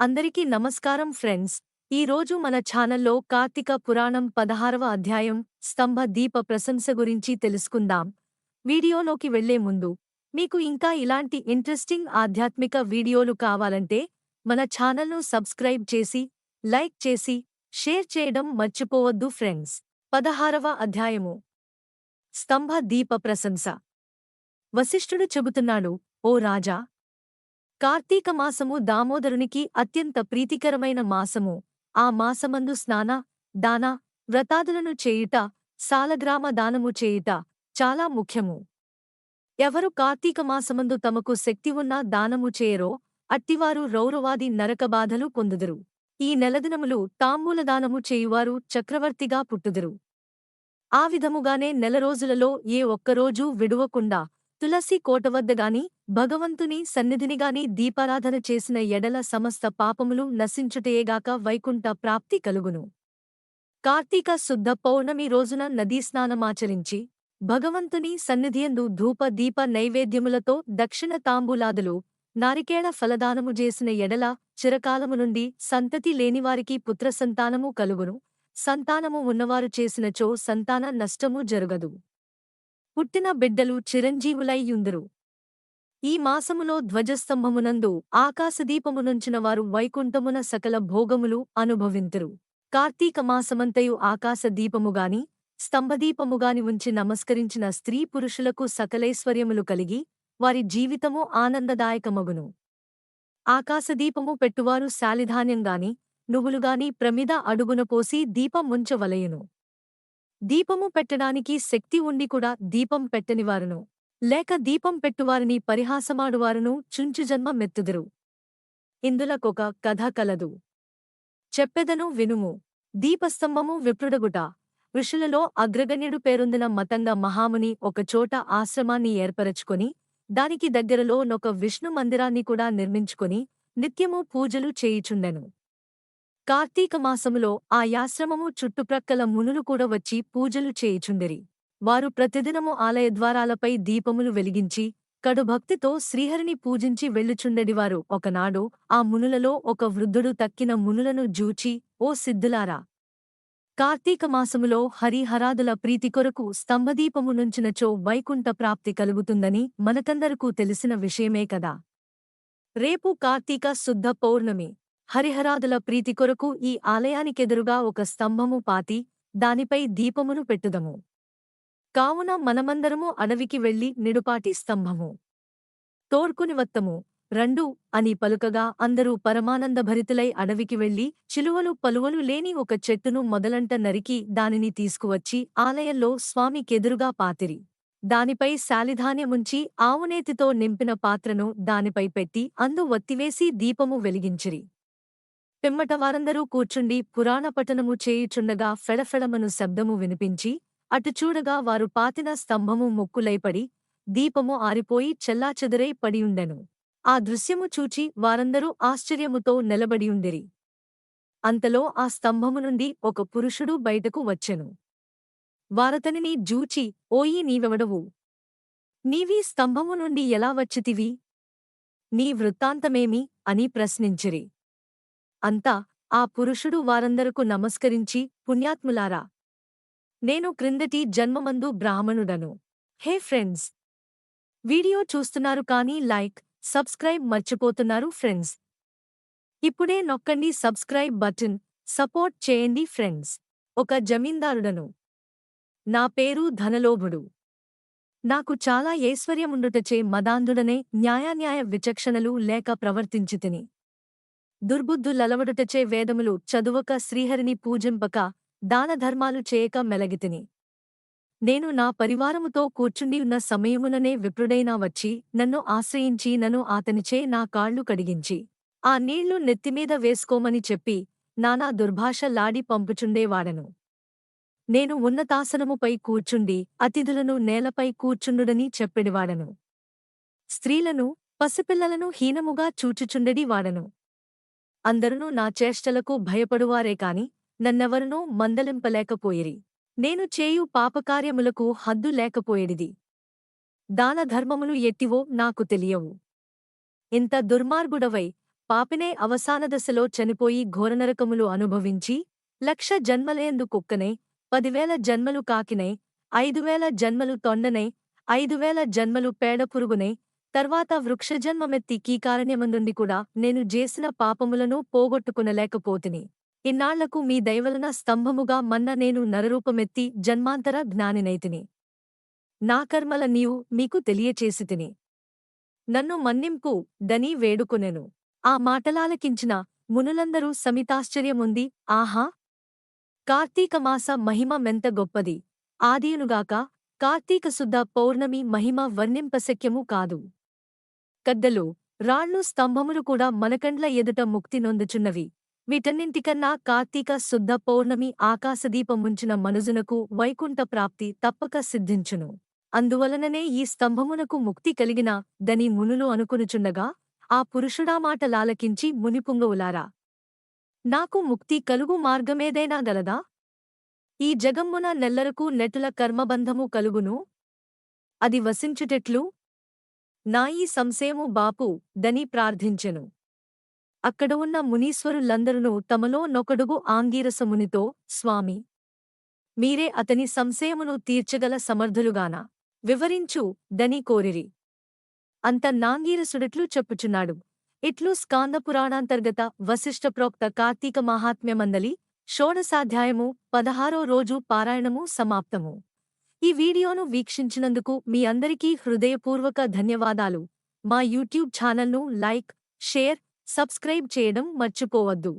అందరికీ నమస్కారం ఫ్రెండ్స్. ఈ రోజు మన ఛానల్లో కార్తీక పురాణం పదహారవ అధ్యాయం స్తంభ దీప ప్రశంస గురించి తెలుసుకుందాం. వీడియోలోకి వెళ్ళే ముందు మీకు ఇంకా ఇలాంటి ఇంట్రెస్టింగ్ ఆధ్యాత్మిక వీడియోలు కావాలంటే మన ఛానల్ను సబ్స్క్రైబ్ చేసి లైక్ చేసి షేర్ చేయడం మర్చిపోవద్దు ఫ్రెండ్స్. పదహారవ అధ్యాయము. స్తంభ దీప ప్రశంస. వశిష్ఠుడు చెబుతున్నాడు ఓ రాజా కార్తీక మాసము దామోదరునికి అత్యంత ప్రీతికరమైన మాసము. ఆ మాసమందు స్నాన దాన వ్రతాదులను చేయుట సాలగ్రామ దానము చేయుట చాలా ముఖ్యము. ఎవరు కార్తీక మాసమందు తమకు శక్తి ఉన్నా దానము చేయరో అట్టివారు రౌరవాది నరకబాధలు పొందుదురు. ఈ నెలదినములు తాంబూలదానము చేయువారు చక్రవర్తిగా పుట్టుదురు. ఆ విధముగానే నెల రోజులలో ఏ ఒక్కరోజూ విడువకుండా తులసి కోట వద్దగాని భగవంతుని సన్నిధినిగాని దీపారాధన చేసిన ఎడల సమస్త పాపములు నశించుటయేగాక వైకుంఠ ప్రాప్తి కలుగును. కార్తీక శుద్ధ పౌర్ణమి రోజున నదీస్నానమాచరించి భగవంతుని సన్నిధియందు ధూప దీప నైవేద్యములతో దక్షిణ తాంబూలాదులు నారికేళ ఫలదానము చేసిన ఎడల చిరకాలము నుండి సంతతి లేనివారికి పుత్రసంతానము కలుగును. సంతానము ఉన్నవారు చేసినచో సంతాన నష్టము జరుగదు. పుట్టిన బిడ్డలు చిరంజీవులైయుందురు ఈ మాసములో ధ్వజస్తంభమునందు ఆకాశదీపమునుంచిన వారు వైకుంఠమున సకల భోగములు అనుభవింతురు. కార్తీక మాసమంతయు ఆకాశదీపముగాని స్తంభదీపముగాని ఉంచి నమస్కరించిన స్త్రీ పురుషులకు సకలైశ్వర్యములు కలిగి వారి జీవితము ఆనందదాయకమగును. ఆకాశదీపము పెట్టువారు శాలిధాన్యంగాని నువ్వులుగాని ప్రమిద అడుగున పోసి దీపం ముంచవలయును. దీపము పెట్టడానికి శక్తి ఉండి కూడా దీపం పెట్టనివారును. లేక దీపం పెట్టువారిని పరిహాసమాడువారును చుంచుజన్మ మెత్తుదురు. ఇందులకొక కథ కలదు. చెప్పెదను వినుము. దీపస్తంభము విప్రుడగుట. ఋషులలో అగ్రగణ్యుడు పేరొందిన మతంగ మహాముని ఒకచోట ఆశ్రమాన్ని ఏర్పరచుకొని దానికి దగ్గరలో నొక విష్ణు మందిరాన్ని కూడా నిర్మించుకొని నిత్యము పూజలు చేయుచుండెను. కార్తీక మాసములో ఆ యాశ్రమము చుట్టుప్రక్కల మునులు కూడా వచ్చి పూజలు చేయుచుండిరి. వారు ప్రతిదినము ఆలయ ద్వారాలపై దీపములు వెలిగించి కడుభక్తితో శ్రీహరిని పూజించి వెళ్ళుచుండెడివారు. ఒకనాడు ఆ మునులలో ఒక వృద్ధుడు తక్కిన మునులను జూచి ఓ సిద్ధులారా! కార్తీక మాసములో హరిహరాదుల ప్రీతి కొరకు స్తంభదీపము నుంచినచో వైకుంఠ ప్రాప్తి కలుగుతుందని మనకందరకు తెలిసిన విషయమే కదా! రేపు కార్తీక శుద్ధ పౌర్ణమి. హరిహరాదుల ప్రీతి కొరకు ఈ ఆలయానికెదురుగా ఒక స్తంభము పాతి దానిపై దీపమును పెట్టుదము. కావున మనమందరము అడవికి వెళ్ళి నిడుపాటి స్తంభము. తోడ్కునివత్తము రెండు అని పలుకగా అందరూ పరమానందభరితులై అడవికి వెళ్ళి చిలువలు పలువలు లేని ఒక చెట్టును మొదలంట నరికి దానిని తీసుకువచ్చి ఆలయంలో స్వామికెదురుగా పాతిరి. దానిపై శాలిధాన్యముంచి ఆవునేతితో నింపిన పాత్రను దానిపై పెట్టి అందు వత్తివేసి దీపము వెలిగించిరి. పిమ్మట వారందరూ కూర్చుండి పురాణపఠనము చేయుచుండగా ఫెడఫెడమను శబ్దము వినిపించి అటు చూడగా వారు పాతిన స్తంభము మొక్కులైపడి దీపము ఆరిపోయి చెల్లాచెదరై పడియుండెను. ఆ దృశ్యము చూచి వారందరూ ఆశ్చర్యముతో నిలబడియుండిరి. అంతలో ఆ స్తంభము నుండి ఒక పురుషుడు బయటకు వచ్చెను. వారతనిని జూచి ఓయి నీవెవడవు? నీవీ స్తంభము నుండి ఎలా వచ్చితివి? నీ వృత్తాంతమేమి? అని ప్రశ్నించిరి. అంతా ఆ పురుషుడు వారందరకు నమస్కరించి పుణ్యాత్ములారా నేను క్రిందటి జన్మమందు బ్రాహ్మణుడను. హే ఫ్రెండ్స్! వీడియో చూస్తున్నారు కానీ లైక్ సబ్స్క్రైబ్ మర్చిపోతున్నారు ఫ్రెండ్స్. ఇప్పుడే నొక్కండి సబ్స్క్రైబ్ బటన్ సపోర్ట్ చేయండి ఫ్రెండ్స్. ఒక జమీందారుడను. నా పేరు ధనలోభుడు. నాకు చాలా ఐశ్వర్యముండుటచే మదాంధుడనే న్యాయాన్యాయ విచక్షణలు లేక ప్రవర్తించితిని. దుర్బుద్ధులలవడుటచే వేదములు చదువక శ్రీహరిని పూజింపక దానధర్మాలు చేయక మెలగితిని. నేను నా పరివారముతో కూర్చుండి ఉన్న సమయముననే విప్రుడైనా వచ్చి నన్ను ఆశ్రయించి నన్ను ఆతనిచే నా కాళ్ళు కడిగించి ఆ నీళ్ళు నెత్తిమీద వేసుకోమని చెప్పి నానా దుర్భాష లాడి పంపుచుండేవాడను. నేను ఉన్నతాసనముపై కూర్చుండి అతిథులను నేలపై కూర్చుండుడని చెప్పెడివాడను. స్త్రీలను పసిపిల్లలను హీనముగా చూచుచుండడి వాడను అందరునూ నా చేష్టలకు భయపడువారే కాని నన్నెవరునూ మందలింపలేకపోయిరి. నేను చేయు పాపకార్యములకు హద్దు లేకపోయేడిది. దానధర్మములు ఎట్టివో నాకు తెలియవు. ఇంత దుర్మార్గుడవై పాపినే అవసాన దశలో చనిపోయి ఘోరనరకములు అనుభవించి లక్ష జన్మలేందు కుక్కనే పదివేల జన్మలు కాకినై ఐదువేల జన్మలు తొండనై ఐదువేల జన్మలు పేడపురుగునే తర్వాత వృక్షజన్మమెత్తి కీకారణ్యమందుండి కూడా నేను చేసిన పాపములను పోగొట్టుకునలేకపోతిని. ఇన్నాళ్ళకు మీ దయవలన స్తంభముగా మన్న నేను నరరూపమెత్తి జన్మాంతర జ్ఞానినైతిని. నా కర్మల నీవు మీకు తెలియచేసితిని. నన్ను మన్నింపు దనీ వేడుకొనెను. ఆ మాటలాలకించిన మునులందరూ సమితాశ్చర్యముంది ఆహా! కార్తీకమాస మహిమ మెంత గొప్పది. ఆదియునుగాక కార్తీక శుద్ధ పౌర్ణమి మహిమ వర్ణింపశక్యము కాదు. కద్దలు రాళ్ళు స్తంభములు కూడా మనకండ్ల ఎదుట ముక్తి నొందుచున్నవి. వీటన్నింటికన్నా కార్తీక శుద్ధ పౌర్ణమి ఆకాశదీపముంచిన మనుజునకు వైకుంఠ ప్రాప్తి తప్పక సిద్ధించును. అందువలననే ఈ స్తంభమునకు ముక్తి కలిగిన దని మునులు అనుకునుచుండగా ఆ పురుషుడా మాట లాలకించి మునిపుంగవులారా నాకు ముక్తి కలుగు మార్గమేదైనా గలదా? ఈ జగమ్మున నెల్లరకు నెటుల కర్మబంధము కలుగును? అది వసించుటెట్లు నాయీ సంశయము బాపు దని ప్రార్థించెను. అక్కడ ఉన్న మునీశ్వరులందరూ తమలో నొకడుగు ఆంగీరసమునితో స్వామి మీరే అతని సంశయమును తీర్చగల సమర్థులుగాన వివరించు దని కోరిరి. అంత నాంగీరసుడిట్లు చెప్పుచున్నాడు. ఇట్లు స్కాందపురాణాంతర్గత వశిష్ఠప్రోక్త కార్తీక మహాత్మ్యమందలి షోడసాధ్యాయము పదహారో రోజు పారాయణము సమాప్తము. ఈ వీడియోను వీక్షించినందుకు మీ అందరికీ హృదయపూర్వక ధన్యవాదాలు. మా యూట్యూబ్ ఛానల్ను లైక్ షేర్ సబ్స్క్రైబ్ చేయడం మర్చిపోవద్దు.